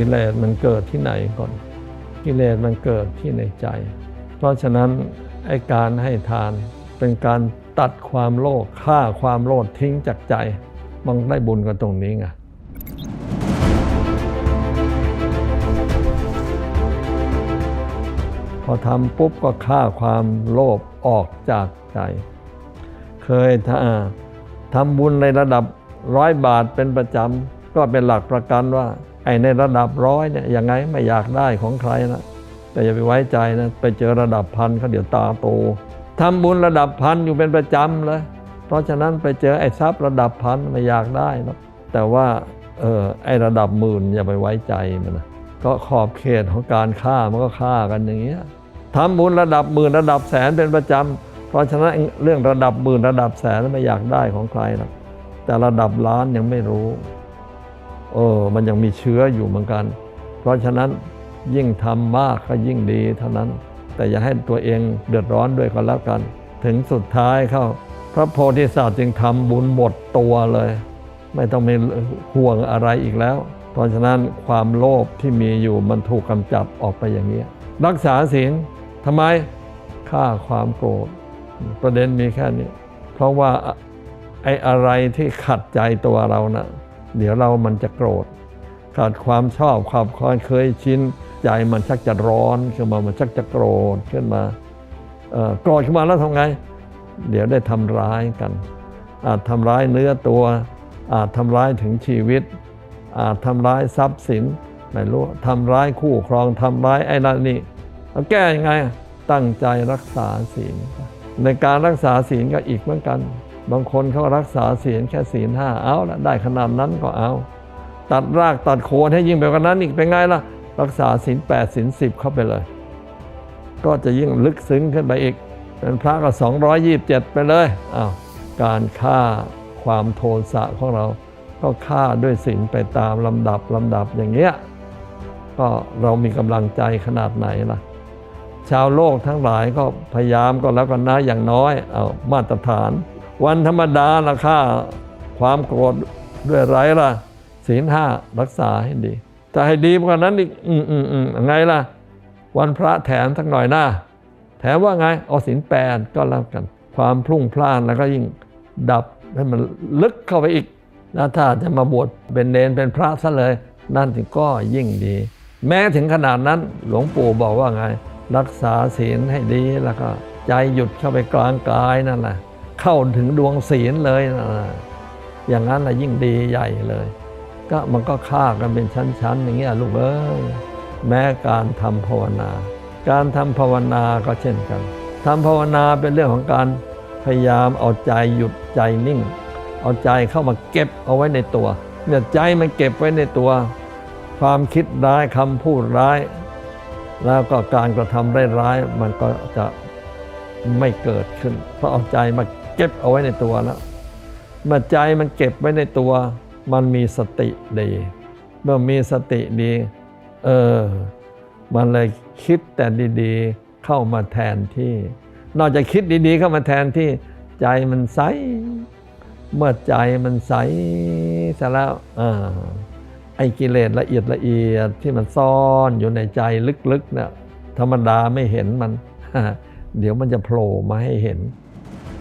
กิเลสมันเกิดที่ไหนก่อน กิเลสมันเกิดที่ในใจ เพราะฉะนั้นไอการให้ทานเป็นการตัดความโลภฆ่าความโลภทิ้งจากใจมันได้บุญกันตรงนี้ไงพอทำปุ๊บก็ฆ่าความโลภออกจากใจ เคยถ้าทำบุญในระดับร้อยบาทเป็นประจำก็เป็นหลักประกันว่า ไอ้ในระดับร้อยเนี่ยยังไงไม่อยากได้ของใครนะแต่อย่าไปไว้ใจนะไปเจอระดับพันเขาเดี๋ยวตาโตทำบุญระดับพันอยู่เป็นประจำเลยเพราะฉะนั้นไปเจอไอ้ทรัพย์ระดับพันไม่อยากได้หรอกแต่ว่าเออไอ้ระดับหมื่นอย่าไปไว้ใจมันนะก็ขอบเขตของการฆ่ามันก็ฆ่ากันอย่างเงี้ยทำบุญระดับหมื่นระดับแสนเป็นประจำเพราะฉะนั้นเรื่องระดับหมื่นระดับแสนไม่อยากได้ของใครหรอกแต่ระดับล้านยังไม่รู้ เออมันยังมีเชื้ออยู่เหมือนกัน เพราะฉะนั้นยิ่งทำมากก็ยิ่งดีเท่านั้น แต่อย่าให้ตัวเองเดือดร้อนด้วยก็แล้วกัน ถึงสุดท้ายเข้า พระโพธิสัตว์จึงทำบุญหมดตัวเลย ไม่ต้องมีห่วงอะไรอีกแล้ว เพราะฉะนั้นความโลภที่มีอยู่มันถูกกำจัดออกไปอย่างนี้รักษาศีลทำไมฆ่าความโกรธ ประเด็นมีแค่นี้ เพราะว่าไอ้อะไรที่ขัดใจตัวเรานะ เดี๋ยวเรามันจะโกรธขาดความชอบความคอยเคยชินใจมันชักจะร้อนขึ้นมามันชักจะโกรธขึ้นมาเอ่อโกรธขึ้นมาแล้วทำไง เดี๋ยวได้ทำร้ายกัน อาจทำร้ายเนื้อตัว อาจทำร้ายถึงชีวิต อาจทำร้ายทรัพย์สินไม่รู้ทำร้ายคู่ครองทำร้ายไอ้นั่นนี่แล้วแก้ยังไงตั้งใจรักษาศีลในการรักษาศีลก็อีกเหมือนกัน บางคนเขารักษาศีลแค่ศีลห้าเอาละได้ขนาดนั้นก็เอา ตัดรากตัดโคนให้ยิ่งไปกว่านั้นอีกเป็นไงล่ะ รักษาศีลแปดศีลสิบเข้าไปเลย ก็จะยิ่งลึกซึ้งขึ้นไปอีกเป็นพระก็227 ไปเลยอ้าวการฆ่าความโทสะของเรา ก็ฆ่าด้วยศีลไปตามลำดับลำดับอย่างเงี้ยก็เรามีกำลังใจขนาดไหนล่ะ ชาวโลกทั้งหลายก็พยายามก็แล้วกันนะอย่างน้อยเอามาตรฐาน วันธรรมดาละค่าความโกรธด้วยไรล่ะศีลห้ารักษาให้ดีจะให้ดีกว่านั้นอีกอืมอืมอืมไงล่ะ วันพระแถมสักหน่อยหน้า แถมว่าไงเอาศีลแปดก็แล้วกัน ความพลุ่งพล่านแล้วก็ยิ่งดับให้มันลึกเข้าไปอีกแล้วถ้าจะมาบวชเป็นเนนเป็นพระซะเลย นั่นถึงก็ยิ่งดี แม้ถึงขนาดนั้นหลวงปู่บอกว่าไง รักษาศีลให้ดีแล้วก็ใจหยุดเข้าไปกลางกายนั่นแหละ เข้าถึงดวงศีลเลยนะอย่างนั้นนะยิ่งดีใหญ่เลย ก็มันก็ฆ่ากันเป็นชั้นๆ อย่างเงี้ยลูกเอ้ยแม้การทำภาวนา การทำภาวนาก็เช่นกันทำภาวนาเป็นเรื่องของการพยายามเอาใจหยุดใจนิ่ง เอาใจเข้ามาเก็บเอาไว้ในตัวเนี่ยใจมันเก็บไว้ในตัว ความคิดร้ายคำพูดร้าย แล้วก็การกระทำร้ายๆมันก็จะไม่เกิดขึ้น เพราะเอาใจมา เก็บเอาไว้ในตัวแล้วเมื่อใจมันเก็บไว้ในตัว มันมีสติดี เมื่อมีสติดี เออ มันเลยคิดแต่ดีๆ เข้ามาแทนที่ นอกจากคิดดีๆ เข้ามาแทนที่ ใจมันใส เมื่อใจมันใสเสร็จแล้วอไอ้กิเลสละเอียดละเอียดที่มันซ่อนอยู่ในใจลึกๆเนี่ยธรรมดาไม่เห็นมัน เดี๋ยวมันจะโผล่มาให้เห็น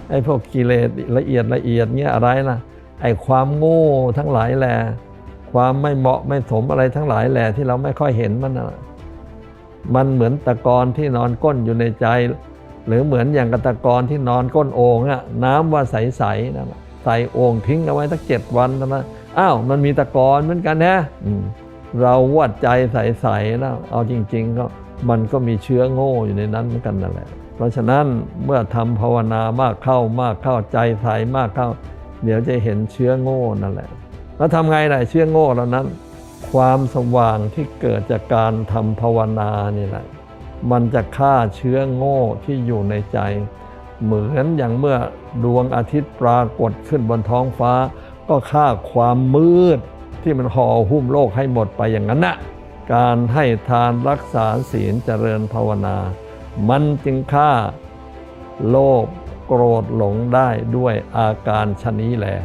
ไอ้พวกกิเลสละเอียดละเอียดเนี่ยอะไรล่ะ ไอ้ความโง่ทั้งหลายแหละความไม่เหมาะไม่สมอะไรทั้งหลายแหละที่เราไม่ค่อยเห็นมันนะมันเหมือนตะกอนที่นอนก้นอยู่ในใจ หรือเหมือนอย่างกระตะกอนที่นอนก้นโอ่งอะน้ำว่าใสๆนั่นะใส่โอ่งทิ้งเอาไว้สักเจ็ดวันนะอ้าวมันมีตะกอนเหมือนกันนะเราวัดใจใสๆแล้วเอาจริง ๆ ก็มันก็มีเชื้อโง่อยู่ในนั้นเหมือนกันนั่นแหละ เพราะฉะนั้นเมื่อทำภาวนามากเข้ามากเข้าใจใสมากเข้า เดี๋ยวจะเห็นเชื้อโง่นั่นแหละ แล้วทำไงล่ะเชื้อโง่เหล่านั้น ความสว่างที่เกิดจากการทำภาวนานี่แหละมันจะฆ่าเชื้อโง่ที่อยู่ในใจ เหมือนอย่างเมื่อดวงอาทิตย์ปรากฏขึ้นบนท้องฟ้า ก็ฆ่าความมืดที่มันห่อหุ้มโลกให้หมดไปอย่างนั้นนะการให้ทานรักษาศีลเจริญภาวนา มันจึงฆ่าโลภโกรธหลงได้ด้วยอาการชนี้แหละ